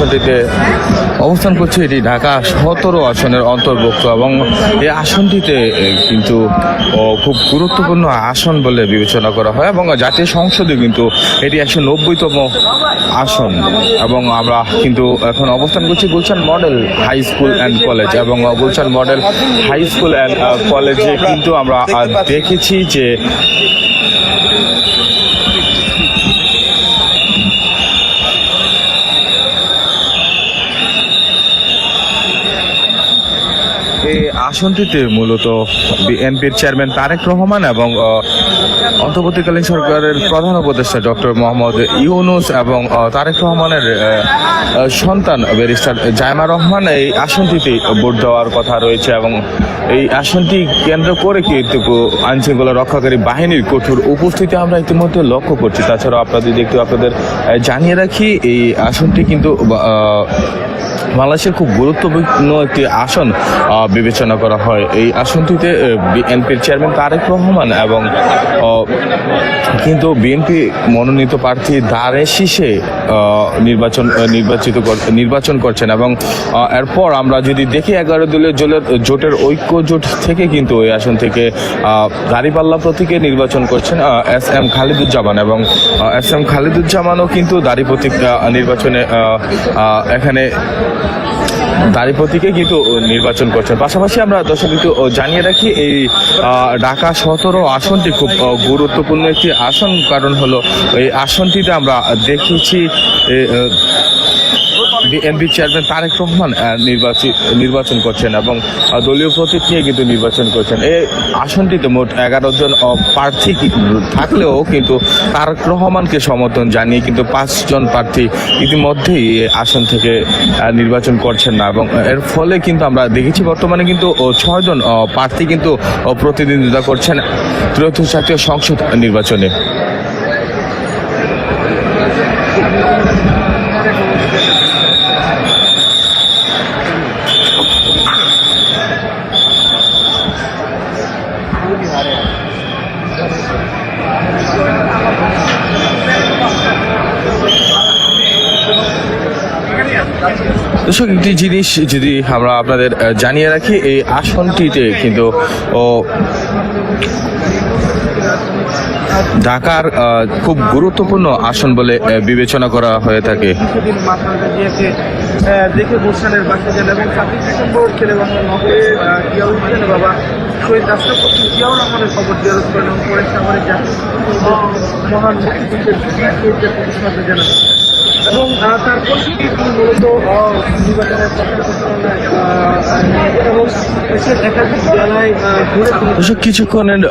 আসনটিতে অবস্থান করছে এটি ঢাকা সতেরো আসনের অন্তর্ভুক্ত এবং এই আসনটিতে কিন্তু খুব গুরুত্বপূর্ণ আসন বলে বিবেচনা করা হয় এবং জাতীয় সংসদে কিন্তু এটি একশো নব্বইতম আসন এবং আমরা কিন্তু এখন অবস্থান করছি Gulshan model high school and college এবং Gulshan model high school and কলেজে কিন্তু আমরা দেখেছি যে এই আসনটিতে মূলত বিএনপির চেয়ারম্যান তারেক রহমান এবং অন্তর্বর্তীকালীন সরকারের প্রধান উপদেষ্টা ডক্টর মোহাম্মদ ইউনুস এবং তারেক রহমানের সন্তান ব্যারিস্টার জায়মা রহমান এই আসনটিতে ভোট দেওয়ার কথা রয়েছে এবং এই আসনটি কেন্দ্র করে কিন্তু আইন শৃঙ্খলা রক্ষাকারী বাহিনীর কঠোর উপস্থিতি আমরা ইতিমধ্যে লক্ষ্য করছি। তাছাড়াও আপনাদের দেখতে আপনাদের জানিয়ে রাখি, এই আসনটি কিন্তু বাংলাদেশের খুব গুরুত্বপূর্ণ একটি আসন বিবেচনা করা হয়। এই আসনটিতে বিএনপির চেয়ারম্যান তারেক রহমান এবং কিন্তু বিএনপি মনোনীত প্রার্থী দ্বারে শীষে নির্বাচন নির্বাচিত নির্বাচন করছেন এবং এরপর আমরা যদি দেখি এগারো দলীয় জোটের জোটের ঐক্য জোট থেকে কিন্তু এই আসন থেকে দাঁড়িপাল্লা প্রতীকে নির্বাচন করছেন এস এম খালিদুজ্জামান এবং এস এম খালিদুজ্জামানও কিন্তু দাঁড়ি প্রতীক নির্বাচনে এখানে দাঁড়ি প্রতীকে কিন্তু নির্বাচন করছেন। পাশাপাশি আমরা দর্শক কিন্তু জানিয়ে রাখি, এই ঢাকা সতেরো আসনটি খুব গুরুত্বপূর্ণ একটি আসন। কারণ হলো, এই আসনটিতে আমরা দেখেছি বিএনপি চেয়ারম্যান তারেক রহমান নির্বাচিত নির্বাচন করছেন এবং দলীয় প্রতীক নিয়ে কিন্তু নির্বাচন করছেন। এই আসনটিতে মোট এগারো জন প্রার্থী থাকলেও কিন্তু তারেক রহমানকে সমর্থন জানিয়ে কিন্তু পাঁচজন প্রার্থী ইতিমধ্যেই আসন থেকে নির্বাচন করছেন না এবং এর ফলে কিন্তু আমরা দেখেছি বর্তমানে কিন্তু ছয়জন প্রার্থী কিন্তু প্রতিদ্বন্দ্বিতা করছেন ত্রয়োদশ জাতীয় সংসদ নির্বাচনে। দর্শক একটি জিনিস যদি আমরা আপনাদের জানিয়ে রাখি এই আসনটিতে কিন্তু ঢাকার খুব গুরুত্বপূর্ণ আসন বলে বিবেচনা করা হয়ে থাকে। দেখে যান হোসেনের বাবা খবর পরে জানান এবং মূলত তিনি দর্শক কিছুক্ষণের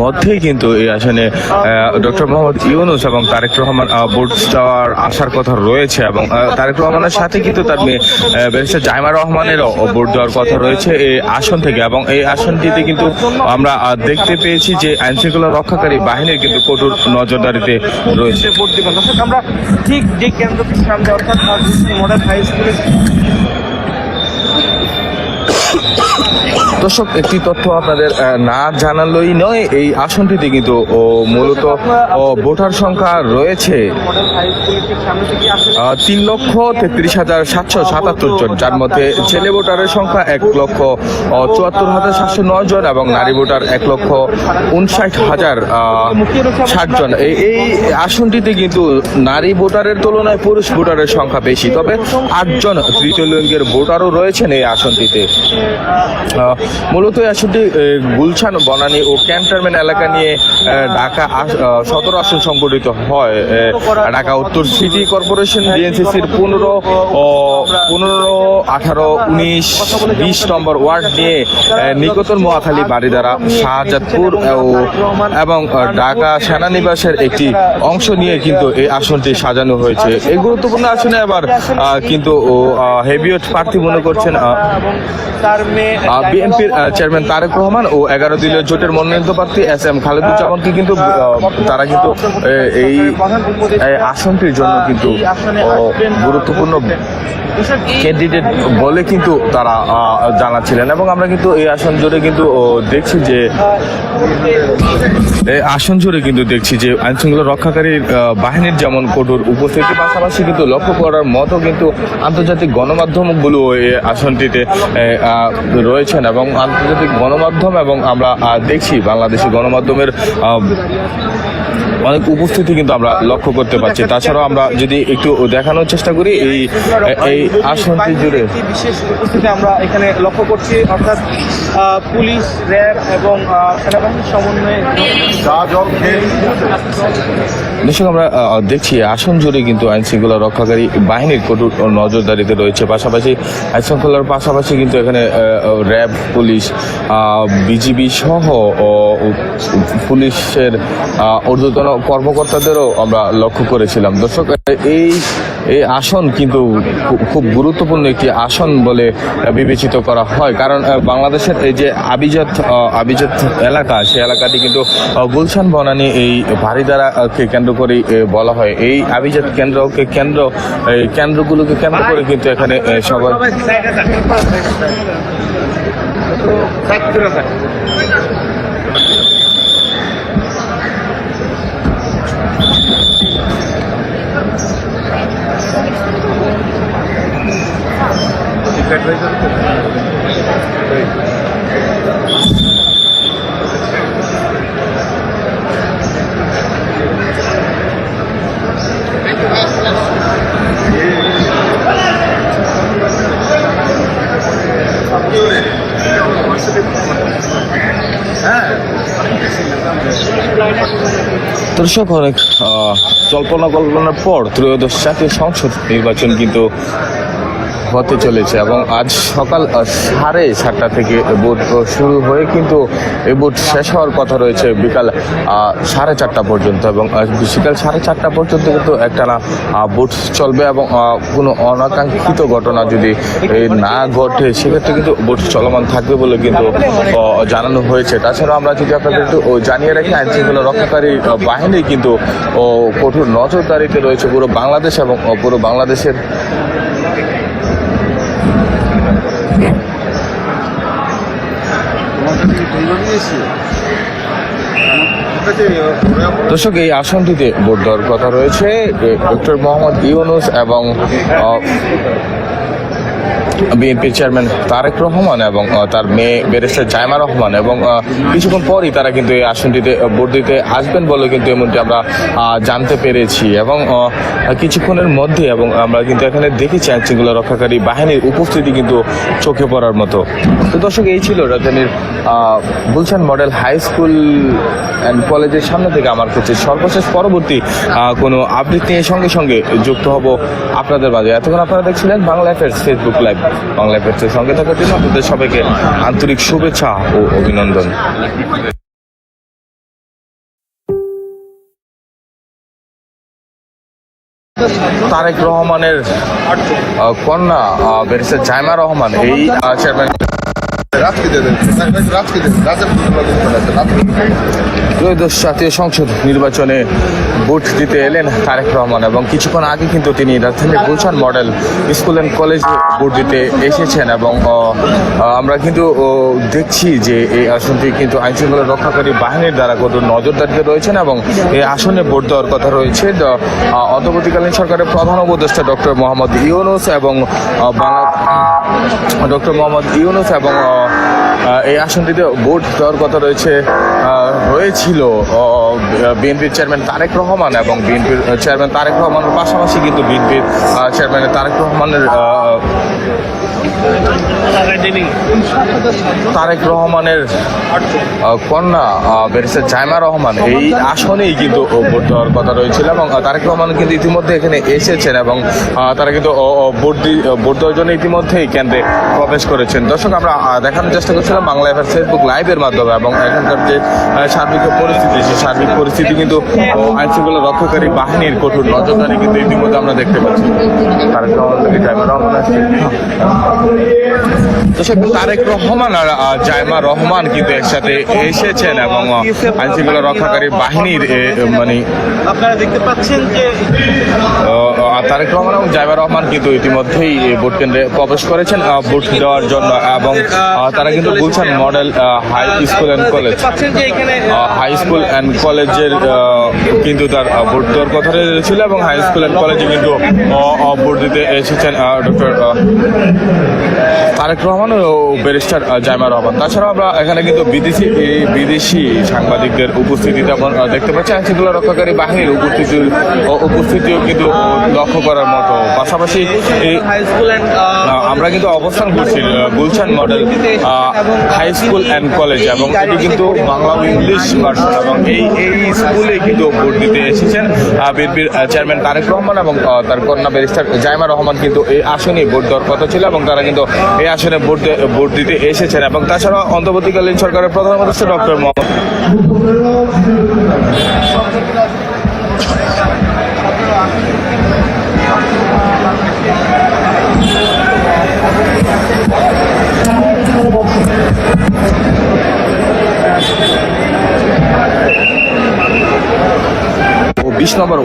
মধ্যেই কিন্তু এই আসনে ডক্টর মোহাম্মদ ইউনুস এবং তারেক রহমান ভোট দেওয়ার আসার কথা রয়েছে এবং তারেক রহমানের সাথে কিন্তু তার মেয়ে ব্যারিস্টার জাইমা রহমানেরও ভোট দেওয়ার কথা রয়েছে এই আসন থেকে এবং এই আসনটিতে কিন্তু আমরা দেখতে পেয়েছি যে আইন শৃঙ্খলা রক্ষাকারী বাহিনীর কিন্তু কঠোর নজরদারিতে রয়েছে। আমরা ঠিক যে কেন্দ্রটির সামনে অর্থাৎ মডেল হাই স্কুলের দর্শক, একটি তথ্য আপনাদের না জানালোই নয়, এই আসনটিতে কিন্তু মূলত ভোটার সংখ্যা রয়েছে। তিন লক্ষ তেত্রিশ হাজার সাতশো সাতাত্তর জন, যার মধ্যে ছেলে ভোটারের সংখ্যা এক লক্ষ চুয়াত্তর হাজার সাতশো নয় জন এবং নারী ভোটার এক লক্ষ উনষাট হাজার ষাট জন। এই আসনটিতে কিন্তু নারী ভোটারের তুলনায় পুরুষ ভোটারের সংখ্যা বেশি। তবে আটজন তৃতীয় লিঙ্গের ভোটারও রয়েছেন এই আসনটিতে। মূলত আসনটি গুলশান বনানী ও ক্যান্টনমেন্ট এলাকা নিয়ে ঢাকা সতেরো আসন সংগঠিত হয় ঢাকা উত্তর সিটি কর্পোরেশন ডিএনসিসির পনেরো পনেরো আঠারো উনিশ বিশ নম্বর ওয়ার্ড নিয়ে আহ, নিকটর মোয়াখালী বাড়িধারা শাহজাদপুর এবং ঢাকা সেনানিবাসের একটি অংশ নিয়ে কিন্তু এই আসনটি সাজানো হয়েছে। এই গুরুত্বপূর্ণ আসনে আবার কিন্তু হেভিওয়েট প্রার্থী মনে করছেন তার মেয়ে বিএনপির চেয়ারম্যান তারেক রহমান ও এগারো দলীয় জোটের মনোনীত প্রার্থী এস এম খালেদুজ্জামানকে কিন্তু তারা কিন্তু এই আসনটির জন্য কিন্তু গুরুত্বপূর্ণ ক্যান্ডিডেট বলে কিন্তু তারা জানাচ্ছিলেন এবং আমরা কিন্তু এই আসন জুড়ে কিন্তু দেখছি যে, এই আসন জুড়ে কিন্তু দেখছি যে আইন শৃঙ্খলা রক্ষাকারী বাহিনীর যেমন কঠোর উপস্থিতি, পাশাপাশি কিন্তু লক্ষ্য করার মতো কিন্তু আন্তর্জাতিক গণমাধ্যমগুলো এই আসনটিতে রয়েছেন এবং আন্তর্জাতিক গণমাধ্যম এবং আমরা দেখছি বাংলাদেশি গণমাধ্যমের অনেক উপস্থিতি কিন্তু আমরা লক্ষ্য করতে পারছি। তাছাড়াও আমরা যদি একটু দেখানোর চেষ্টা করি, এই এই আসনটি জুড়ে। বিশেষ উপস্থিতি আমরা এখানে লক্ষ্য করছি অর্থাৎ পুলিশ র্যাব এবং সেনাবাহিনীর সমন্বয়ে দর্শক আমরা দেখছি আসন জুড়ে কিন্তু আইন শৃঙ্খলা রক্ষাকারী বাহিনীর কঠোর নজরদারিতে রয়েছে। পাশাপাশি আইন শৃঙ্খলার পাশাপাশি কিন্তু এখানে র্যাব পুলিশ বিজিবি সহ পুলিশের ঊর্ধ্বতন কর্মকর্তাদেরও আমরা লক্ষ্য করেছিলাম। দর্শক এই এই আসন কিন্তু খুব গুরুত্বপূর্ণ একটি আসন বলে বিবেচিত করা হয়। কারণ বাংলাদেশের এই যে আবিজাত আবিজাত এলাকা সেই এলাকাটি কিন্তু গুলশান বনানী এই ভারিদারাকে কেন্দ্র করে বলা হয়। এই আবিজাত কেন্দ্রকে কেন্দ্র এই কেন্দ্রগুলোকে কেন্দ্র করে কিন্তু এখানে আহ, দর্শক অনেক জল্পনা কল্পনার পর ত্রয়োদশ জাতীয় সংসদ নির্বাচন কিন্তু হতে চলেছে এবং আজ সকাল সাড়ে সাতটা থেকে আহ, শুরু হয়ে কিন্তু এই ভোট শেষ হওয়ার কথা রয়েছে বিকাল সাড়ে চারটা পর্যন্ত এবং বিকাল সাড়ে চারটা পর্যন্ত কিন্তু একটা না ভোট চলবে এবং কোনো অনাকাঙ্ক্ষিত ঘটনা যদি না ঘটে সেক্ষেত্রে কিন্তু ভোট চলমান থাকবে বলে কিন্তু জানানো হয়েছে। তাছাড়া আমরা যদি আপনাদের একটু জানিয়ে রাখি আইন শৃঙ্খলা রক্ষাকারী বাহিনী কিন্তু কঠোর নজরদারিতে রয়েছে পুরো বাংলাদেশ এবং পুরো বাংলাদেশের দর্শক এই আসনটিতে ভোট দেওয়ার কথা রয়েছে ডক্টর মোহাম্মদ ইউনুস এবং বিএনপির চেয়ারম্যান তারেক রহমান এবং তার মেয়ে ব্যারিস্টার জাইমা রহমান এবং কিছুক্ষণ পরই তারা কিন্তু এই আসনটিতে ভোট দিতে আসবেন বলে কিন্তু এমনটি আমরা জানতে পেরেছি এবং কিছুক্ষণের মধ্যে এবং আমরা কিন্তু এখানে দেখেছি আইন শৃঙ্খলা রক্ষাকারী বাহিনীর উপস্থিতি কিন্তু চোখে পড়ার মতো। তো দর্শক, এই ছিল রাজধানীর Gulshan model high school and কলেজের সামনে থেকে আমার কাছে সর্বশেষ পরবর্তী কোনো আপডেট নিয়ে সঙ্গে সঙ্গে যুক্ত হব আপনাদের মাঝে। এতক্ষণ আপনারা দেখছিলেন Bangla affairs Facebook live Bangla অ্যাফেয়ার্সের সঙ্গে থাকার জন্য আপনাদের সবাইকে আন্তরিক শুভেচ্ছা ও অভিনন্দন। তারেক রহমানের কন্যা ব্যারিস্টার জাইমা রহমান। এই চেয়ারম্যান জাতীয় সংসদ নির্বাচনে ভোট দিতে এলেন তারেক রহমান এবং কিছুক্ষণ আগে কিন্তু তিনি রাজধানীর গুলশান মডেল স্কুল অ্যান্ড কলেজে ভোট দিতে এসেছেন এবং আমরা কিন্তু দেখছি যে এই আসনটি কিন্তু আইন শৃঙ্খলা রক্ষাকারী বাহিনীর দ্বারা কঠোর নজরদারিতে রয়েছেন এবং এই আসনে ভোট দেওয়ার কথা রয়েছে। অন্তর্বর্তীকালীন সরকারের প্রধান উপদেষ্টা ডক্টর মোহাম্মদ ইউনুস এবং ডক্টর মোহাম্মদ ইউনুস এবং এই আসনটিতে ভোট দেওয়ার কথা রয়েছে হয়েছিল বিএনপির চেয়ারম্যান তারেক রহমান এবং বিএনপির চেয়ারম্যান তারেক রহমানের পাশাপাশি কিন্তু বিএনপির চেয়ারম্যান তারেক রহমানের তারেক রহমানের কন্যা ব্যারিস্টার জাইমা রহমান। এই আসনেই কিন্তু ভোট দেওয়ার কথা রয়েছিল এবং তারেক রহমান কিন্তু ইতিমধ্যে এখানে এসেছেন এবং তারা কিন্তু ভোট ভোট দেওয়ার জন্য ইতিমধ্যেই কেন্দ্রে প্রবেশ করেছেন। দর্শক, আমরা দেখানোর চেষ্টা করছিলাম বাংলা এফআর ফেসবুক লাইভের মাধ্যমে এবং এখানকার যে সার্বিক পরিস্থিতি, সেই সার্বিক পরিস্থিতি কিন্তু আইন শৃঙ্খলা রক্ষাকারী বাহিনীর কঠোর নজরদারি কিন্তু ইতিমধ্যে আমরা দেখতে পাচ্ছি। তারেক রহমান জাইমা রহমান আসছে? দর্শক তারেক রহমান আর জাইমা রহমান কিন্তু একসাথে এসেছেন এবং আহ, আইন শৃঙ্খলা রক্ষাকারী বাহিনীর মানে আপনারা দেখতে পাচ্ছেন যে তারেক রহমান এবং জাইমা রহমান কিন্তু ইতিমধ্যেই ভোট কেন্দ্রে প্রবেশ করেছেন ভোট দেওয়ার জন্য এবং তারা কিন্তু Gulshan model high school and college high school and কলেজের কিন্তু তার ভোট দেওয়ার কথা ছিল এবং হাই স্কুল অ্যান্ড কলেজে কিন্তু ভোট দিতে এসেছেন ডক্টর তারেক রহমান ও ব্যারিস্টার জাইমা রহমান। তাছাড়াও আমরা এখানে কিন্তু বিদেশি বিদেশি সাংবাদিকদের উপস্থিতি তেমন দেখতে পাচ্ছি আইন শৃঙ্খলা রক্ষাকারী বাহিনীর উপস্থিতি উপস্থিতিও কিন্তু লক্ষ্য করার মতো। পাশাপাশি আমরা কিন্তু অবস্থান করছি Gulshan model high school and college, এবং এটি কিন্তু বাংলা ইংলিশ ভার্সন, এবং এই এই স্কুলে কিন্তু ভোট দিতে এসেছেন বিএনপির চেয়ারম্যান তারেক রহমান এবং তার কন্যা ব্যারিস্টার জাইমা রহমান কিন্তু এই আসনে ভোট দেওয়ার কথা ছিল, এবং তারা কিন্তু এই আসনে ভোট ভোট দিতে এসেছেন এবং তাছাড়া অন্তর্বর্তীকালীন সরকারের প্রধানমন্ত্রী ডক্টর মোহাম্মদ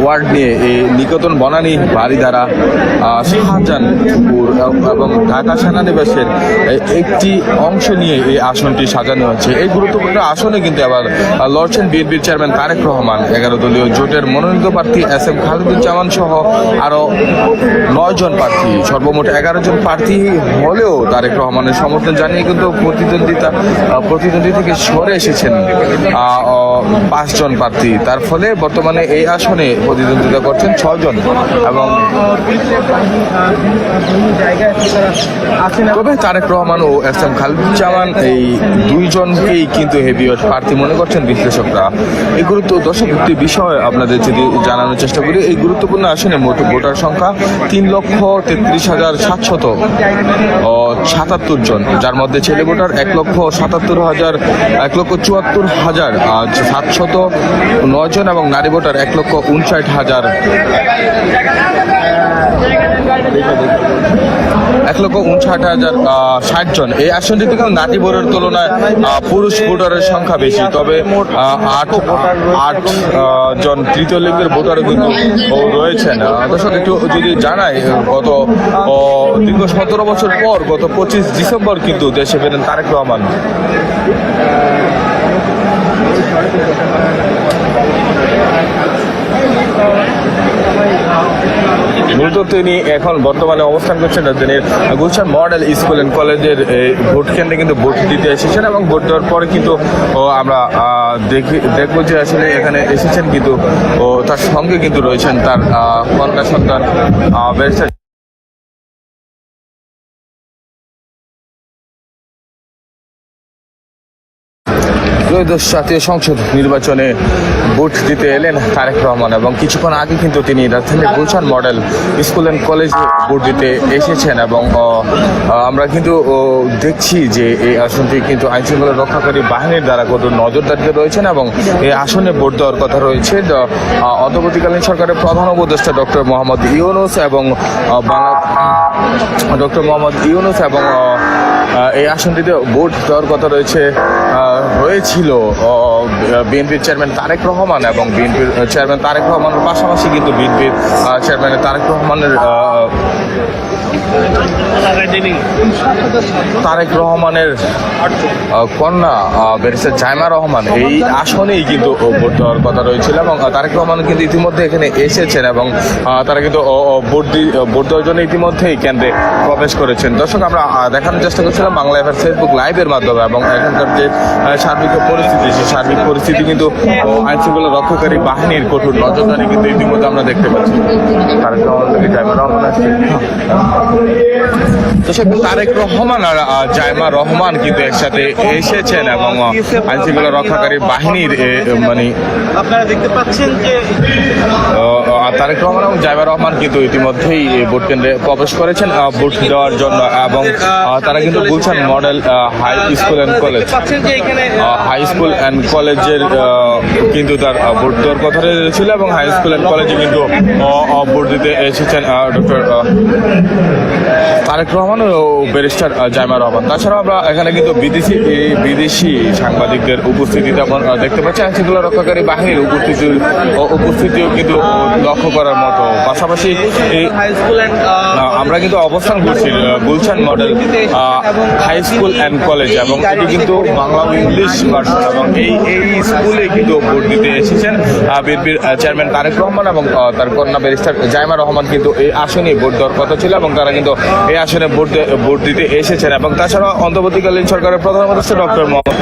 ওয়ার্ড নিয়ে এই নিকেতন বনানী বাড়িধারা আহ, শাহজাহানপুর এবং ঢাকা সেনানিবাসের একটি অংশ নিয়ে এই আসনটি সাজানো হচ্ছে। এই গুরুত্বপূর্ণ আসনে কিন্তু আবার লড়ছেন বিএনপির চেয়ারম্যান তারেক রহমান। এগারো দলীয় জোটের মনোনীত প্রার্থী এস এম খালিদুজ্জামান সহ আরও নয় জন প্রার্থী। সর্বমোট এগারো জন প্রার্থী হলেও তারেক রহমানের সমর্থন জানিয়ে কিন্তু প্রতিদ্বন্দ্বিতা প্রতিদ্বন্দ্বী থেকে সরে এসেছেন পাঁচজন প্রার্থী। তার ফলে বর্তমানে এই আসনে প্রতিদ্বন্দ্বিতা করছেন ছজন এবং তবে তারেক রহমান ও এস এম খালিদুজ্জামান এই দুইজনকেই কিন্তু হেভিওয়েট প্রার্থী মনে করছেন বিশ্লেষকরা। এই গুরুত্ব দর্শক একটি বিষয় আপনাদের যদি জানানোর চেষ্টা করি, এই গুরুত্বপূর্ণ আসনে মোট ভোটার সংখ্যা তিন লক্ষ তেত্রিশ হাজার সাতশত সাতাত্তর জন, যার মধ্যে ছেলে ভোটার এক লক্ষ সাতাত্তর হাজার, এক লক্ষ চুয়াত্তর হাজার সাতশত নয় জন এবং নারী ভোটার এক লক্ষ উনষাট হাজার। এক লক্ষ উনষাট হাজার ষাট জন। এই আসনটিতে কিন্তু নারী ভোটের তুলনায় পুরুষ ভোটারের সংখ্যা বেশি। তবে আট আট জন তৃতীয় লিঙ্গের ভোটারও কিন্তু রয়েছেন। দর্শক, একটু যদি জানাই, গত দীর্ঘ সতেরো বছর পর গত পঁচিশ ডিসেম্বর কিন্তু দেশে ফেরেন তারেক রহমান মূলত তিনি এখন বর্তমানে অবস্থান করছেন রাজধানীর গুলশান মডেল স্কুল অ্যান্ড কলেজের ভোট কেন্দ্রে কিন্তু ভোট দিতে এসেছেন এবং ভোট দেওয়ার পরে কিন্তু আমরা দেখি, দেখব যে আসলে এখানে এসেছেন কিন্তু, ও, তার সঙ্গে কিন্তু রয়েছেন তার কন্যা সন্তান ব্যারিস্টার ত্রয়োদশ জাতীয় সংসদ নির্বাচনে ভোট দিতে এলেন তারেক রহমান এবং কিছুক্ষণ আগে কিন্তু তিনি রাজধানীর গুলশান মডেল স্কুল অ্যান্ড কলেজে ভোট দিতে এসেছেন এবং আমরা কিন্তু দেখছি যে এই আসনটি কিন্তু আইন শৃঙ্খলা রক্ষাকারী বাহিনীর দ্বারা কত নজরদারিতে রয়েছেন এবং এই আসনে ভোট দেওয়ার কথা রয়েছে। অন্তর্বর্তীকালীন সরকারের প্রধান উপদেষ্টা ডক্টর মোহাম্মদ ইউনুস এবং ডক্টর মোহাম্মদ ইউনুস এবং এই আসনটিতে ভোট দেওয়ার কথা রয়েছে হয়েছিল বিএনপির চেয়ারম্যান তারেক রহমান এবং বিএনপির চেয়ারম্যান তারেক রহমানের পাশাপাশি কিন্তু বিএনপির চেয়ারম্যান তারেক রহমানের তারেক রহমানের কন্যা ব্যারিস্টার জাইমা রহমান এই আসনেই কিন্তু ভোট দেওয়ার কথা রয়েছিল এবং তারেক রহমান কিন্তু ইতিমধ্যে এখানে এসেছেন এবং তারা কিন্তু ভোট দেওয়ার জন্য ইতিমধ্যেই কেন্দ্রে প্রবেশ করেছেন। দর্শক, আমরা দেখানোর চেষ্টা করছিলাম বাংলা এফআর ফেসবুক লাইভের মাধ্যমে এবং এখানকার যে সার্বিক পরিস্থিতি সেই সার্বিক পরিস্থিতি কিন্তু ও, আইন শৃঙ্খলা রক্ষাকারী বাহিনীর কঠোর নজরদারি কিন্তু ইতিমধ্যে আমরা দেখতে পাচ্ছি। তারেক রহমান থেকে জাইমা রহমান আসছে তারেক রহমান আর জাইমা রহমান কিন্তু একসাথে এসেছেন এবং আইন শৃঙ্খলা রক্ষাকারী বাহিনীর মানে আপনারা দেখতে পাচ্ছেন যে তারেক রহমান এবং জাইমা রহমান কিন্তু ইতিমধ্যেই ভোট কেন্দ্রে প্রবেশ করেছেন ভোট দেওয়ার জন্য এবং তারা কিন্তু Gulshan model high school and college high school and কলেজের কিন্তু তার ভোট দেওয়ার কথা ছিল এবং হাই স্কুল অ্যান্ড কলেজে কিন্তু ভোট দিতে এসেছেন ডক্টর তারেক রহমান ও ব্যারিস্টার জাইমা রহমান। তাছাড়া আমরা এখানে কিন্তু বিদেশি এই বিদেশি সাংবাদিকদের উপস্থিতিতে আহ, দেখতে পাচ্ছি আইন শৃঙ্খলা রক্ষাকারী বাহিনীর উপস্থিতি উপস্থিতিও কিন্তু লক্ষ্য করার মতো। পাশাপাশি আমরা কিন্তু অবস্থান করছি Gulshan model high school and college এবং এটি কিন্তু বাংলা ইংলিশ ভার্সন, এবং এই এই স্কুলে কিন্তু ভোট দিতে এসেছেন বিএনপির চেয়ারম্যান তারেক রহমান এবং তার কন্যা ব্যারিস্টার জাইমা রহমান কিন্তু এই আসনে ভোট দেওয়ার কথা ছিল, এবং তারা কিন্তু এই আসনে ভোট ভোট দিতে এসেছেন, এবং তাছাড়া অন্তর্বর্তীকালীন সরকারের প্রধান উপদেষ্টা ডক্টর মোহাম্মদ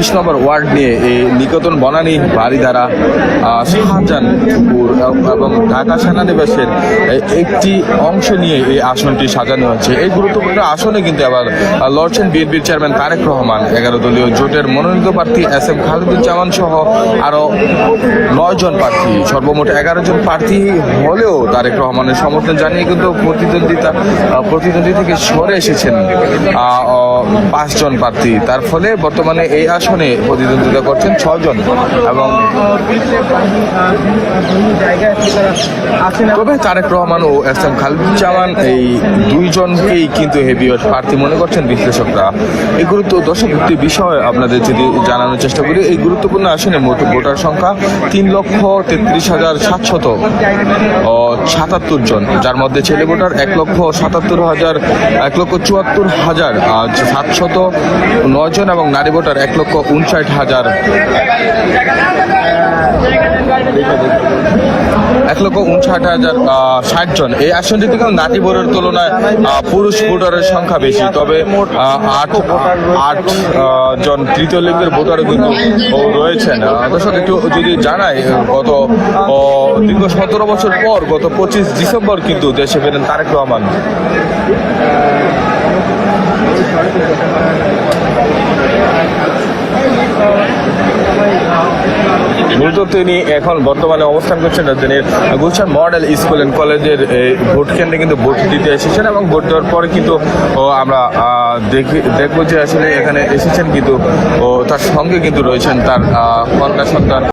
বিশ নম্বর ওয়ার্ড নিয়ে এই নিকেতন বনানী বাড়ি দ্বারা শাহজাহানপুর এবং ঢাকা সেনানিবাসের একটি অংশ নিয়ে এই আসনটি সাজানো হয়েছে। এই গুরুত্বপূর্ণ আসনে কিন্তু আবার লড়ছেন বিএনপির চেয়ারম্যান তারেক রহমান, এগারো দলীয় জোটের মনোনীত প্রার্থী এস এম খালিদুজ্জামান সহ আরও নয় জন প্রার্থী, সর্বমোট এগারো জন প্রার্থী হলেও তারেক রহমানের সমর্থন জানিয়ে কিন্তু প্রতিদ্বন্দ্বিতা প্রতিদ্বন্দ্বী থেকে সরে এসেছেন পাঁচজন প্রার্থী। তার ফলে বর্তমানে এই আসনে প্রতিদ্বন্দ্বিতা করছেন ছজন এবং তবে তারেক রহমান ও এস এম খালিদুজ্জামান এই দুইজনকেই কিন্তু হেভিওয়েট প্রার্থী মনে করছেন বিশ্লেষকরা। এই গুরুত্ব দর্শক, একটি বিষয় আপনাদের যদি জানানোর চেষ্টা করি, এই গুরুত্বপূর্ণ আসনে মোট ভোটার সংখ্যা তিন লক্ষ তেত্রিশ হাজার সাতশত সাতাত্তর জন, যার মধ্যে ছেলে ভোটার এক লক্ষ সাতাত্তর হাজার, এক লক্ষ চুয়াত্তর হাজার সাতশত নয় জন এবং নারী ভোটার এক লক্ষ উনষাট হাজার। এক লক্ষ উনষাট হাজার ষাট জন এই আসনটিতে কিন্তু নারী ভোটের তুলনায় পুরুষ ভোটারের সংখ্যা বেশি। তবে আট আট জন তৃতীয় লিঙ্গের ভোটারও কিন্তু রয়েছেন। দর্শক, একটু যদি জানাই গত দীর্ঘ সতেরো বছর পর গত পঁচিশ ডিসেম্বর কিন্তু দেশে ফেরেন তারেক রহমান। মূলত তিনি এখন বর্তমানে অবস্থান করছেন তিনি গুলশান মডেল স্কুল অ্যান্ড কলেজের ভোট কেন্দ্রে কিন্তু ভোট দিতে এসেছেন এবং ভোট দেওয়ার পরে কিন্তু আমরা দেখি, দেখব যে আসলে এখানে এসেছেন কিন্তু, ও, তার সঙ্গে কিন্তু রয়েছেন তার কন্যা সন্তান।